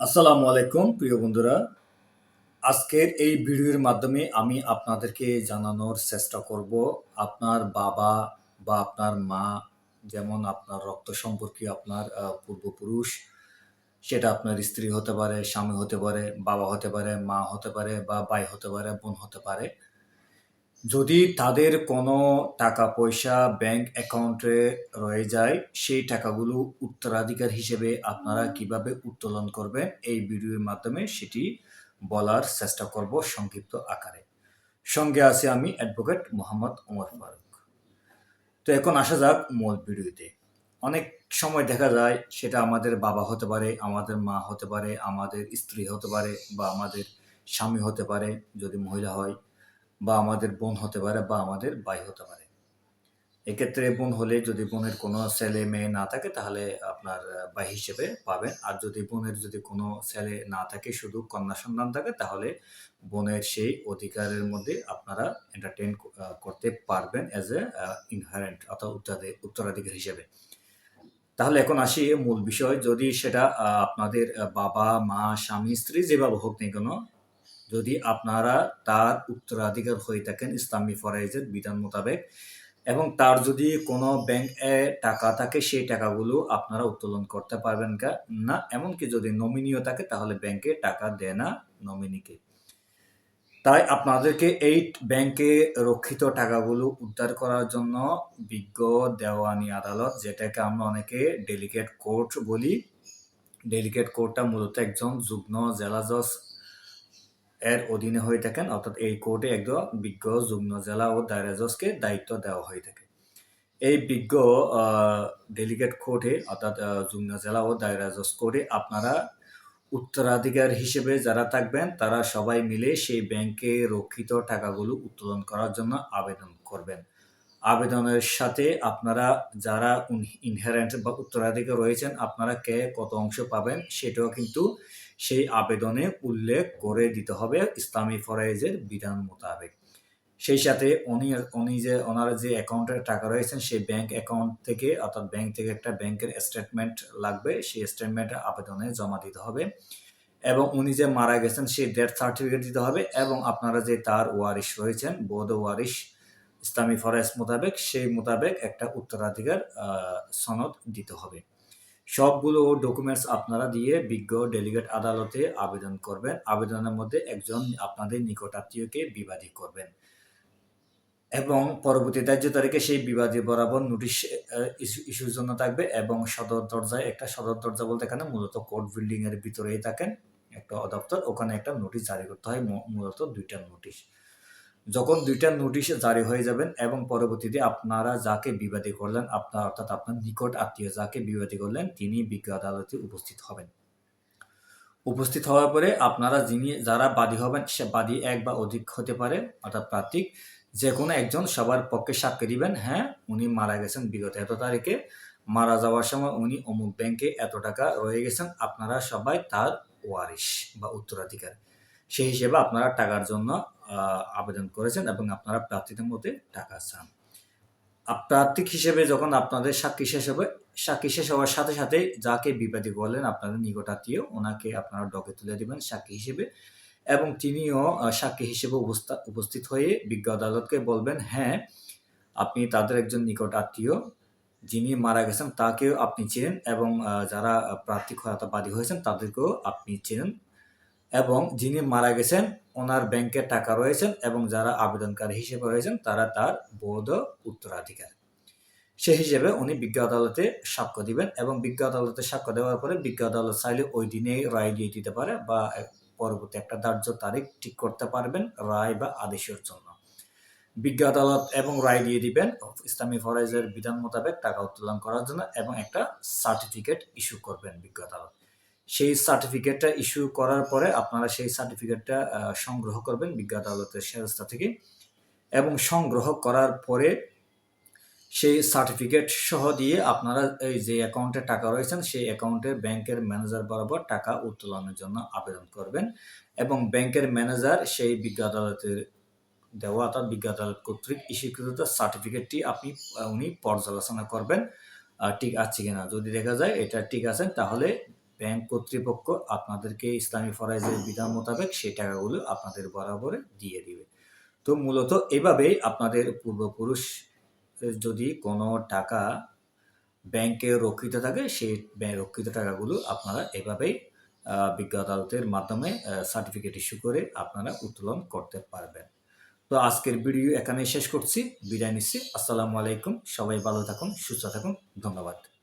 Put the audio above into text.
আসসালামু আলাইকুম, প্রিয় বন্ধুরা। আজকের এই ভিডিওর মাধ্যমে আমি আপনাদেরকে জানানোর চেষ্টা করব আপনার বাবা বা আপনার মা, যেমন আপনার রক্ত সম্পর্কীয় আপনার পূর্বপুরুষ, সেটা আপনার স্ত্রী হতে পারে, স্বামী হতে পারে, বাবা হতে পারে, মা হতে পারে বা ভাই হতে পারে, বোন হতে পারে। যদি তাদের কোনো টাকা পয়সা ব্যাংক অ্যাকাউন্টে রয়ে যায়, সেই টাকাগুলো উত্তরাধিকার হিসেবে আপনারা কীভাবে উত্তোলন করবেন, এই ভিডিওর মাধ্যমে সেটি বলার চেষ্টা করব সংক্ষিপ্ত আকারে। সঙ্গে আছে আমি অ্যাডভোকেট মোহাম্মদ ওমর ফারুক। তো এখন আসা যাক মূল ভিডিওতে। অনেক সময় দেখা যায় সেটা আমাদের বাবা হতে পারে, আমাদের মা হতে পারে, আমাদের স্ত্রী হতে পারে বা আমাদের স্বামী হতে পারে, যদি মহিলা হয়। বা আমাদের বোন হতে পারে বা আমাদের ভাই হতে পারে। এক্ষেত্রে বোন হলে যদি বোনের কোনো ছেলে মেয়ে না থাকে, তাহলে আপনার ভাই হিসেবে পাবেন। আর যদি বোনের যদি কোনো ছেলে না থাকে, শুধু কন্যা সন্তান থাকে, তাহলে বোনের সেই অধিকারের মধ্যে আপনারা এন্টারটেন করতে পারবেন অ্যাজ এ ইনহারেন্ট অর্থাৎ উত্তরাধি- উত্তরাধিকার হিসেবে। তাহলে এখন আসি মূল বিষয়। যদি সেটা আপনাদের বাবা, মা, স্বামী, স্ত্রী যেভাবে হোক না কেন যদি আপনারা তার উত্তরাধিকার হয়ে থাকেন ইসলামী ফরাইজের বিধান মোতাবেক, এবং তার যদি কোনো ব্যাংক এ টাকা থাকে, সেই টাকাগুলো আপনারা উত্তোলন করতে পারবেন না, এমনকি যদি নমিনিও থাকে, তাহলে ব্যাংকে টাকা দেয় না নমিনিকে তাই আপনাদেরকে এই ব্যাংকে রক্ষিত টাকাগুলো উদ্ধার করার জন্য বিজ্ঞ, দেওয়ানি আদালত, যেটাকে আমরা অনেকে ডেলিগেট কোর্ট বলি ডেলিগেট কোর্টটা মূলত একজন যুগ্ম জেলা জজ এর অধীনে হয়ে থাকেন, অর্থাৎ এই কোর্টে একজন বিজ্ঞ, যুগ্ম জেলা ও দায়রা জজকে দায়িত্ব দেওয়া হয়ে থাকে। এই বিজ্ঞ ডেলিগেট কোর্টে, অর্থাৎ যুগ্ম জেলা ও দায়রা জজ কোর্টে আপনারা উত্তরাধিকার হিসেবে যারা থাকবেন, তারা সবাই মিলে সেই ব্যাংকে রক্ষিত টাকাগুলো উত্তোলন করার জন্য আবেদন করবেন। আবেদনের সাথে আপনারা যারা ইনহেরেন্ট বা উত্তরাধিকার রয়েছেন, আপনারা কে কত অংশ পাবেন সেটাও কিন্তু সেই আবেদনে উল্লেখ করে দিতে হবে ইসলামী ফরাইজের বিধান মোতাবেক। সেই সাথে উনি উনি যে ওনার যে অ্যাকাউন্টের টাকা রয়েছেন সেই ব্যাংক অ্যাকাউন্ট থেকে, অর্থাৎ ব্যাংক থেকে একটা ব্যাংকের স্টেটমেন্ট লাগবে, সেই স্টেটমেন্ট আবেদনে জমা দিতে হবে এবং উনি যে মারা গেছেন, সেই ডেথ সার্টিফিকেট দিতে হবে এবং আপনারা যে তার ওয়ারিশ রয়েছেন, বৌদ্ধ ওয়ারিশ ইসলামী ফরাইজ মোতাবেক, সেই মোতাবেক একটা উত্তরাধিকার সনদ দিতে হবে। সবগুলো ডকুমেন্টস আপনারা দিয়ে বিজ্ঞ ডেলিগেট আদালতে আবেদন করবেন। আবেদনের মধ্যে একজন আপনাদের নিকটাত্মীয়কে বিবাদী করবেন। এবং পরবর্তী ধার্য তারিখে সেই বিবাদী বরাবর নোটিশ ইস্যুর জন্য থাকবে এবং সদর দরজায় একটা সদর দরজা বলতে এখানে মূলত কোর্ট বিল্ডিং এর ভিতরেই থাকেন একটা অদপ্তর ওখানে একটা নোটিশ জারি করতে হয় মূলত দুইটা নোটিশ যখন দুইটা নোটিশ জারি হয়ে যাবেন এবং পরবর্তীতে আপনারা যাকে বিবাদী করলেন, আপনার অর্থাৎ আপনার নিকট আত্মীয় যাকে বিবাদী করলেন, তিনি বিজ্ঞ আদালতে উপস্থিত হবেন। উপস্থিত হওয়ার পরে আপনারা যিনি, যারা বাদী হবেন, সে বাদী এক বা অধিক হতে পারে, অর্থাৎ প্রার্থী যে কোনো একজন সবার পক্ষে সাক্ষী দিবেন হ্যাঁ উনি মারা গেছেন বিগত এত তারিখে। মারা যাওয়ার সময় উনি অমুক ব্যাংকে এত টাকা রয়ে গেছেন, আপনারা সবাই তার ওয়ারিশ বা উত্তরাধিকার। সেই হিসেবে আপনারা টাকার জন্য আবেদন করেছেন এবং আপনারা প্রার্থীদের মধ্যে টাকা চান। প্রার্থিক হিসেবে যখন আপনাদের সাক্ষী শেষ হবে, সাক্ষী শেষ হওয়ার সাথে সাথে যাকে বিবাদী বলেন আপনাদের নিকটাত্মীয়, ওনাকে আপনারা ডকে তুলে দিবেন সাক্ষী হিসেবে এবং তিনিও সাক্ষী হিসেবে উপস্থিত হয়ে বিজ্ঞ আদালতকে বলবেন হ্যাঁ আপনি তাদের একজন নিকট আত্মীয় যিনি মারা গেছেন, তাকেও আপনি চেনেন এবং যারা প্রার্থী বাদী হয়েছেন, তাদেরকেও আপনি চেনেন। এবং যিনি মারা গেছেন, ওনার ব্যাংকে টাকা রয়েছেন এবং যারা আবেদনকারী হিসেবে রয়েছেন, তারা তার বৌদ্ধ উত্তরাধিকার। সে হিসেবে উনি বিজ্ঞ আদালতে সাক্ষ্য দিবেন এবং বিজ্ঞ আদালতে সাক্ষ্য দেওয়ার পরে বিজ্ঞ আদালত চাইলে ওই দিনেই রায় দিয়ে দিতে পারে বা পরবর্তী একটা ধার্য তারিখ ঠিক করতে পারবেন রায় বা আদেশের জন্য। বিজ্ঞ আদালত এবং রায় দিয়ে দিবেন ইসলামী ফরাইজের বিধান মোতাবেক টাকা উত্তোলন করার জন্য এবং একটা সার্টিফিকেট ইস্যু করবেন বিজ্ঞ আদালত। সেই সার্টিফিকেটটা ইস্যু করার পরে আপনারা সেই সার্টিফিকেটটা সংগ্রহ করবেন বিজ্ঞ আদালতের সেরস্তা থেকে এবং সংগ্রহ করার পরে সেই সার্টিফিকেট সহ দিয়ে আপনারা এই যে অ্যাকাউন্টে টাকা রয়েছেন, সেই অ্যাকাউন্টে ব্যাংকের ম্যানেজার বরাবর টাকা উত্তোলনের জন্য আবেদন করবেন এবং ব্যাংকের ম্যানেজার সেই বিজ্ঞ আদালতের দেওয়া অর্থাৎ বিজ্ঞ আদালত কর্তৃক ইস্যুকৃত সার্টিফিকেটটি আপনি উনি পর্যালোচনা করবেন ঠিক আছে কিনা। যদি দেখা যায় এটা ঠিক আছে, তাহলে ব্যাংক কর্তৃপক্ষ আপনাদেরকে ইসলামী ফরাইজের বিধান মোতাবেক সেই টাকাগুলো আপনাদের বরাবরে দিয়ে দিবে। তো মূলত এভাবেই আপনাদের পূর্বপুরুষ যদি কোনো টাকা ব্যাংকে রক্ষিত থাকে, সেই রক্ষিত টাকাগুলো আপনারা এভাবেই বিজ্ঞ আদালতের মাধ্যমে সার্টিফিকেট ইস্যু করে আপনারা উত্তোলন করতে পারবেন। তো আজকের ভিডিও এখানে শেষ করছি। বিদায় নিচ্ছি। আসসালামু আলাইকুম। সবাই ভালো থাকুন, সুস্থ থাকুন। ধন্যবাদ।